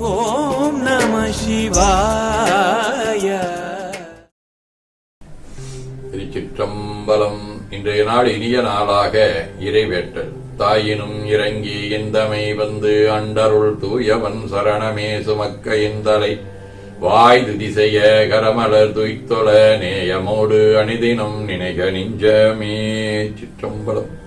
ஓம் நம சிவாய. திருச்சிற்றம்பலம் இன்றைய நாள் இனிய நாளாக இறைவேட்டல். தாயினும் இறங்கி எந்தமை வந்து அண்டருள் தூயவன் சரணமே சுமக்க இந்தலை. வாய் துதிசெய கரமலர் துய்த்தொல நேயமோடு அணிதினம் நினைக நெஞ்சமே. சிற்றம்பலம்.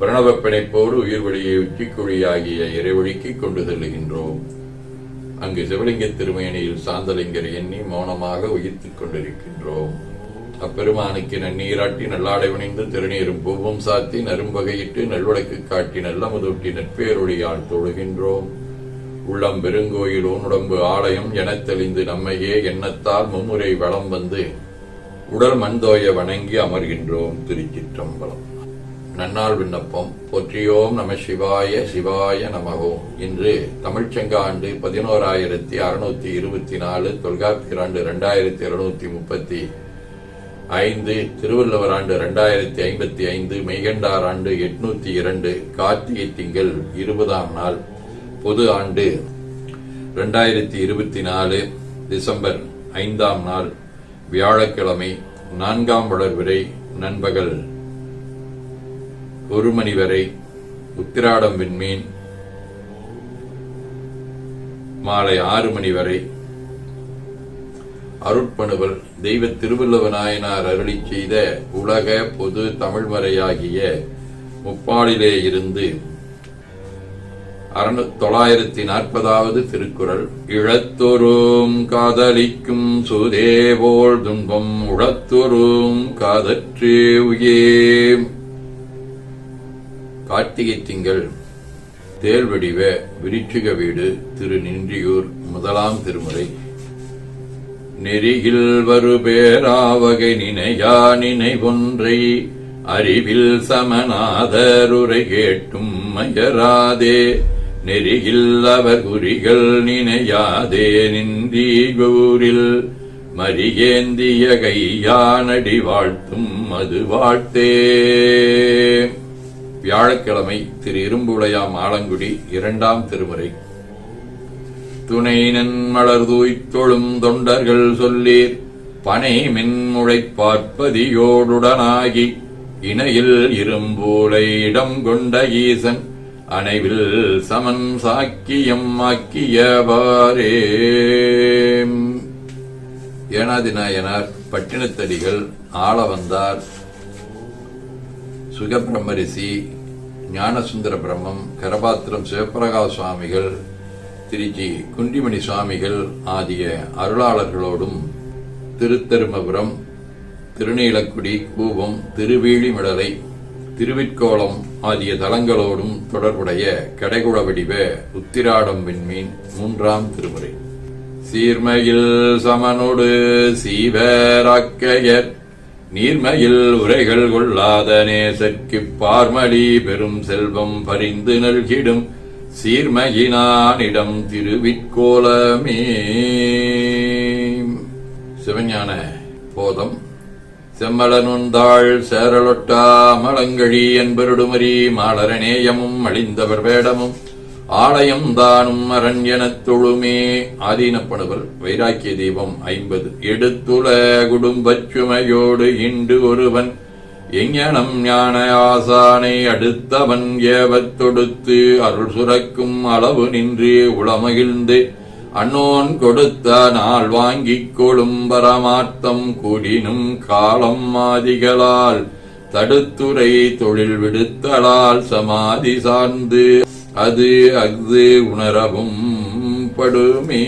பிரணவ பிணைப்போடு உயிர் வழியை உச்சிக்குழியாகிய இறைவழிக்கு கொண்டு செல்லுகின்றோம். அங்கு சிவலிங்க திருமேனியில் சாந்தலிங்கர் எண்ணி மௌனமாக உயிர்த்துக் கொண்டிருக்கின்றோம். அப்பெருமானுக்கு நன்னீராட்டி நல்லாடை வணிந்து திருநீரும் பூவும் சாத்தி நரும்பகையிட்டு நல்வடக்கு காட்டி நல்ல முதூட்டி நற்பேரொழியால் தொழுகின்றோம். உள்ளம் பெருங்கோயில் உடம்பு ஆலயம் எனத் தெளிந்து நம்மையே எண்ணத்தால் மும்முறை வளம் வந்து உடல் மண்தோய வணங்கி அமர்கின்றோம் திருச்சிற்றம்பலம். நன்னாள் விண்ணப்பம். போற்றியோம் நம சிவாய சிவாய நமகோம் இன்று தமிழ்ச்சங்க ஆண்டு பதினோராயிரத்தி அறுநூத்தி இருபத்தி நாலு தொல்காப்பியர் ஆண்டு இரண்டாயிரத்தி இருநூத்தி முப்பத்தி ஐந்து திருவள்ளுவர் ஆண்டு இரண்டாயிரத்தி ஐம்பத்தி ஐந்து மெய்கண்டார் ஆண்டு எட்நூத்தி இரண்டு கார்த்திகை திங்கள் இருபதாம் நாள் பொது ஆண்டு இரண்டாயிரத்தி இருபத்தி நாலு டிசம்பர் ஐந்தாம் நாள் வியாழக்கிழமை நான்காம் வளர்விரை நண்பகல் ஒரு மணி வரை உத்திராடம் விண்மீன். மாலை ஆறு மணி வரை அருட்பணுவல் தெய்வ திருவள்ளுவ நாயனார் அருளி செய்த உலக பொது தமிழ்மறையாகிய முப்பாலிலே இருந்து தொள்ளாயிரத்தி நாற்பதாவது திருக்குறள். இழத்தொரும் காதலிக்கும் சுதேவோல் துன்பம் உழத்தொரும் காதற்றே உயே. கார்த்திகை திங்கள் தேர்வடிவ விருட்சிக வீடு திரு நின்றியூர் முதலாம் திருமுறை. நெறியில் வருபேராவகை நினையா நினைவொன்றை அறிவில் சமநாதருரை கேட்டும் மயராதே. நெறியில் அவர் குறிகள் நினையாதே நின்றி கூரில் மரியேந்திய கையானடி வாழ்த்தும் அது வாழ்த்தே. வியாழக்கிழமை திரு இரும்புளையாம் ஆலங்குடி இரண்டாம் திருமுறை. துணை நன்மலர் தூய்த்தொழும் தொண்டர்கள் சொல்லீர் பனை மின்முழைப்பார்ப்பதியோடுடனாகி இணையில் இரும்பூலை இடம் கொண்ட ஈசன் அணைவில் சமன் சாக்கியம் ஆக்கியவாரே ஏனாதிநாயனார் பட்டினத்தடிகள் ஆள வந்தார். சுகபிரம்மரிசி ஞானசுந்தர பிரம்மம் கரபாத்திரம் சிவபிரகாஷ் சுவாமிகள் திருச்சி குண்டிமணி சுவாமிகள் ஆகிய அருளாளர்களோடும் திருத்தருமபுரம் திருநீலக்குடி கூவம் திருவீழிமிடலை திருவிற்கோளம் ஆகிய தலங்களோடும் தொடர்புடைய கடைகுள வடிவ உத்திராடம் விண்மீன் மூன்றாம் திருமுறை. சீர்மையில் சமனோடு சீவராக்கையர் நீர்மையில் உரைகள் கொள்ளாத நேசற்குப் பார்மடி பெரும் செல்வம் பரிந்து நல்கிடும் சீர்மையினானிடம் திருவிற்கோலமே சிவஞான போதம். செம்மலனுந்தாள் சேரலொட்டா மலங்கழி என்பருடுமரி மாலரநேயமும் அழிந்தவர் வேடமும். ஆலயம் தானும் அரண்யனத் தொழுமே. ஆதீனப்படுவர் வைராக்கிய தீபம் ஐம்பது. எடுத்துல குடும்பச் சுமையோடு இன்று ஒருவன். எஞ்ஞனம் ஞான ஆசானை அடுத்தவன் ஏவத் தொடுத்து அருள் சுரக்கும் அளவு நின்று உளமகிழ்ந்து அன்னோன் கொடுத்த நாள் வாங்கிக் கொளும் பரமார்த்தம் கூடினும் காலம் மாதிகளால். தடுத்துரை தொழில் விடுத்தலால் சமாதி சார்ந்து அது அஃது உணரவும் படுமே.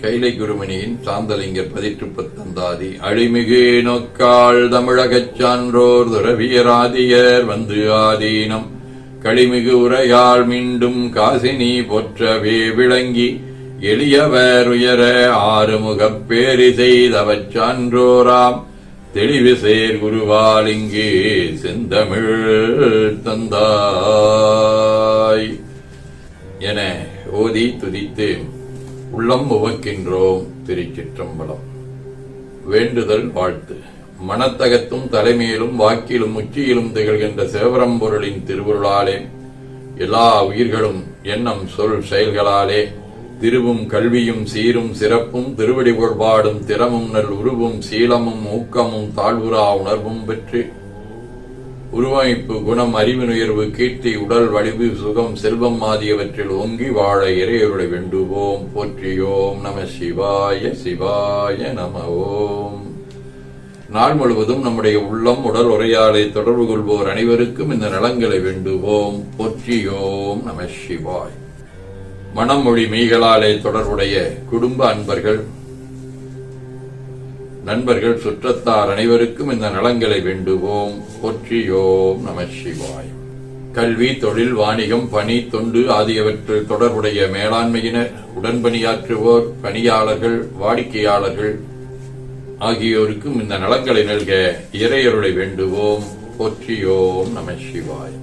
கைலை குருமணியின் சாந்தலிங்கர் பதிற்று பத்தந்தாதி அழிமிகு நோக்காள் தமிழகச் சான்றோர் துறவியராதியர் வந்து ஆதீனம். களிமிகு உரையால் மீண்டும் காசினி போற்றவே விளங்கி எளியவர் உயர ஆறுமுகப் பேரி செய்தவச் சான்றோராம். தெளிவு சேர் குருவால் இங்கே செந்தமிழ் தந்தாய். என ஓதி துதித்து உள்ளம் உவக்கின்றோம் திருச்சிற்றம்பலம். வேண்டுதல் வாழ்த்து. மனத்தகத்தும் தலைமையிலும் வாக்கிலும் உச்சியிலும் திகழ்கின்ற சிவபரம்பொருளின் திருவுருளாலே எல்லா உயிர்களும் எண்ணம் சொல் செயல்களாலே திருவும் கல்வியும் சீரும் சிறப்பும் திருவடி புகழ்பாடும் திறமும் நல் உருவும் சீலமும் ஊக்கமும் தாழ்வுரா உணர்வும் பெற்று உருவமைப்பு குணம் அறிவு நுயர்வு கீர்த்தி உடல் வலிவு சுகம் செல்வம் ஆகியவற்றில் ஓங்கி வாழ இறையருளை வேண்டுவோம். போற்றியோம் நம சிவாய சிவாய நம ஓம். நாள் முழுவதும் நம்முடைய உள்ளம் உடல் உரையாடை தொடர்பு கொள்வோர் அனைவருக்கும் இந்த நலங்களை வேண்டுவோம். போற்றியோம் நம சிவாய். மனமொழி மீகலாலே தொடர்புடைய குடும்ப அன்பர்கள் நண்பர்கள் சுற்றத்தார் அனைவருக்கும் இந்த நலங்களை வேண்டுவோம். போற்றியோம் நம சிவாய். கல்வி தொழில் வாணிகம் பணி தொண்டு ஆகியவற்றில் தொடர்புடைய மேலாண்மையினர் உடன்பணியாற்றுவோர் பணியாளர்கள் வாடிக்கையாளர்கள் ஆகியோருக்கும் இந்த நலங்களை நல்க இறையருளை வேண்டுவோம். போற்றியோம் நம சிவாய்.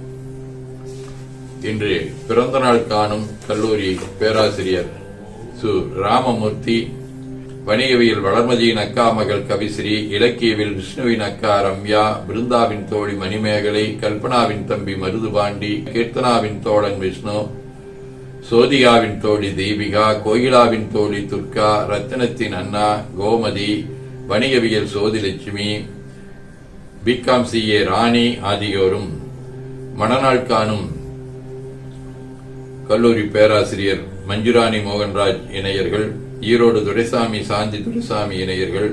இன்று பிறந்த நாள் காணும் கல்லூரி பேராசிரியர் சு. ராமமூர்த்தி வணிகவியல் வளர்மதியின் அக்கா மகள் கவிஸ்ரீ இலக்கியவில் விஷ்ணுவின் அக்கா ரம்யா பிருந்தாவின் தோழி மணிமேகலை கல்பனாவின் தம்பி மருதுபாண்டி கீர்த்தனாவின் தோழன் விஷ்ணு சோதிகாவின் தோழி தீபிகா கோகிலாவின் தோழி துர்கா ரத்தினத்தின் அண்ணா கோமதி வணிகவியல் சோதிலட்சுமி பிகாம் சி. ஏ. ராணி ஆகியோரும் மணநாள் காணும் கல்லூரி பேராசிரியர் மஞ்சுராணி மோகன்ராஜ் இணையர்கள் ஈரோடு துரைசாமி சாந்தி துரைசாமி இணையர்கள்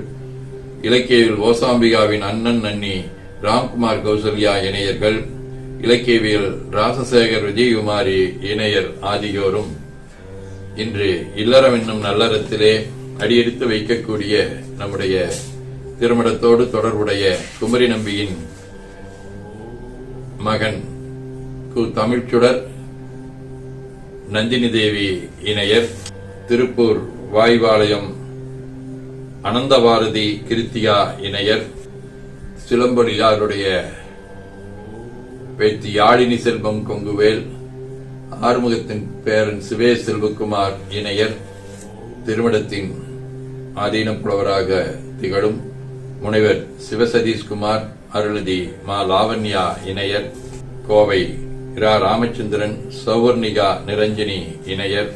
இலக்கியவில் ஓசாம்பிகாவின் அண்ணன் அன்னி ராம்குமார் கௌசல்யா இணையர்கள் இலக்கியவியல் ராசசேகர் விஜயகுமாரி இணையர் ஆகியோரும் இன்று இல்லறம் என்னும் நல்லறத்திலே அடியெடுத்து வைக்கக்கூடிய நம்முடைய திருமணத்தோடு தொடர்புடைய குமரி நம்பியின் மகன் கு தமிழ்ச்சுடர் நந்தினி தேவி இணையர் திருப்பூர் வாய்வாளையம் அனந்தபாரதி கிருத்தியா இணையர் சிலம்பொலியாருடைய பேத்தி யாழினி செல்வம் கொங்குவேல் ஆறுமுகத்தின் பேரன் சிவே செல்வகுமார் இணையர் திருமணத்தின் ஆதீன புலவராக திகழும் முனைவர் சிவசதீஷ்குமார் அருளதி மா லாவண்யா இணையர் கோவை இரா ராமச்சந்திரன் சௌவர்ணிகா நிரஞ்சனி இணையர்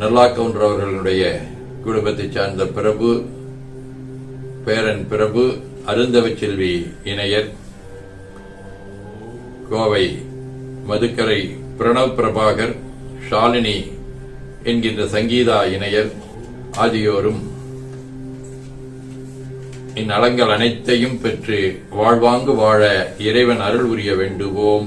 நல்லாக்கவுண்டர் அவர்களுடைய குடும்பத்தைச் சார்ந்த பிரபு பேரன் பிரபு அருந்தவச் செல்வி இணையர் கோவை மதுக்கரை பிரணவ் பிரபாகர் ஷாலினி என்கின்ற சங்கீதா இணையர் ஆகியோரும் இந்நலங்கள் அனைத்தையும் பெற்று வாழ்வாங்கு வாழ இறைவன் அருள் உரிய வேண்டுவோம்.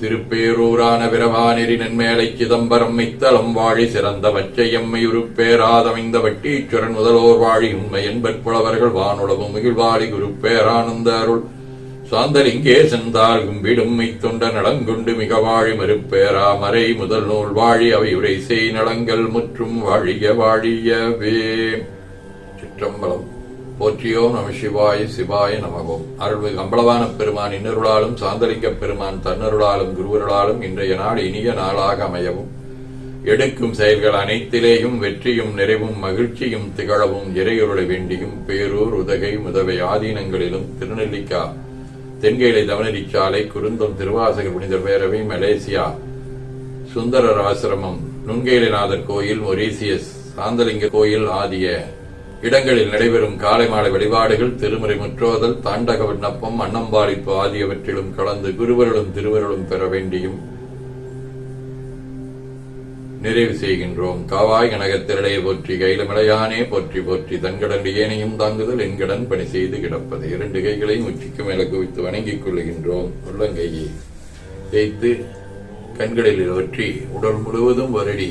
திருப்பேரூரான பிரவானெறி நன்மேலை சிதம்பரம் மித்தளம் வாழி சிறந்த வச்சையம்மை உருப்பேராதமைந்த வட்டீச்சுரன் முதலோர் வாழி உண்மை என்பற் புலவர்கள் வானுளவும் மகிழ்வாழி குருப்பேரானந்த அருள். சாந்தலிங்கே சென்றால் கும்பிடும் மைத்துண்ட நடங்குண்டு மிக வாழி மறுப்பேரா மறை முதல் நூல் வாழி அவை உரை செய் நலங்கள் முற்றும் வாழிய வாழியவே. சிற்றம்பலம். போற்றியோம் நம சிவாய சிவாய நமகோம் அருள்மிகு அம்பலவான பெருமான் இன்னருளாலும் சாந்தலிங்க பெருமான் தன்னருளாலும் குருவருளாலும் இன்றைய நாள் இனிய நாளாக அமையவும். எடுக்கும் செயல்கள் அனைத்திலேயும் வெற்றியும் நிறைவும் மகிழ்ச்சியும் திகழவும் இறையொருளை வேண்டியும் பேரூர் உதகை முதவை ஆதீனங்களிலும் திருநெல்லிக்கா தென்கேலை தவனரிச்சாலை குருந்தம் திருவாசகர் புனிதர் பேரவை மலேசியா சுந்தரர் ஆசிரமம் நுண்கேலிநாதர் கோயில் மொரீசியஸ் சாந்தலிங்க கோயில் ஆகிய இடங்களில் நடைபெறும் காலை மாலை வழிபாடுகள் திருமுறை முற்றோதல் தாண்டக விண்ணப்பம் அன்னம்பாளிப்பு ஆகியவற்றிலும் கலந்து குருவருளும் திருவருளும் பெற வேண்டியும் நிறைவு செய்கின்றோம். காவாய் கனகத்திரடையை போற்றி கைலமலையானே போற்றி போற்றி தன்கடன் ஏனையும் தாங்குதல் என்கடன் பணி செய்து கிடப்பது. இரண்டு கைகளையும் உச்சிக்கு மேல குவித்து வணங்கிக் கொள்ளுகின்றோம். உள்ளங்கையை தேய்த்து கண்களில் ஒற்றி உடல் முழுவதும் வருடி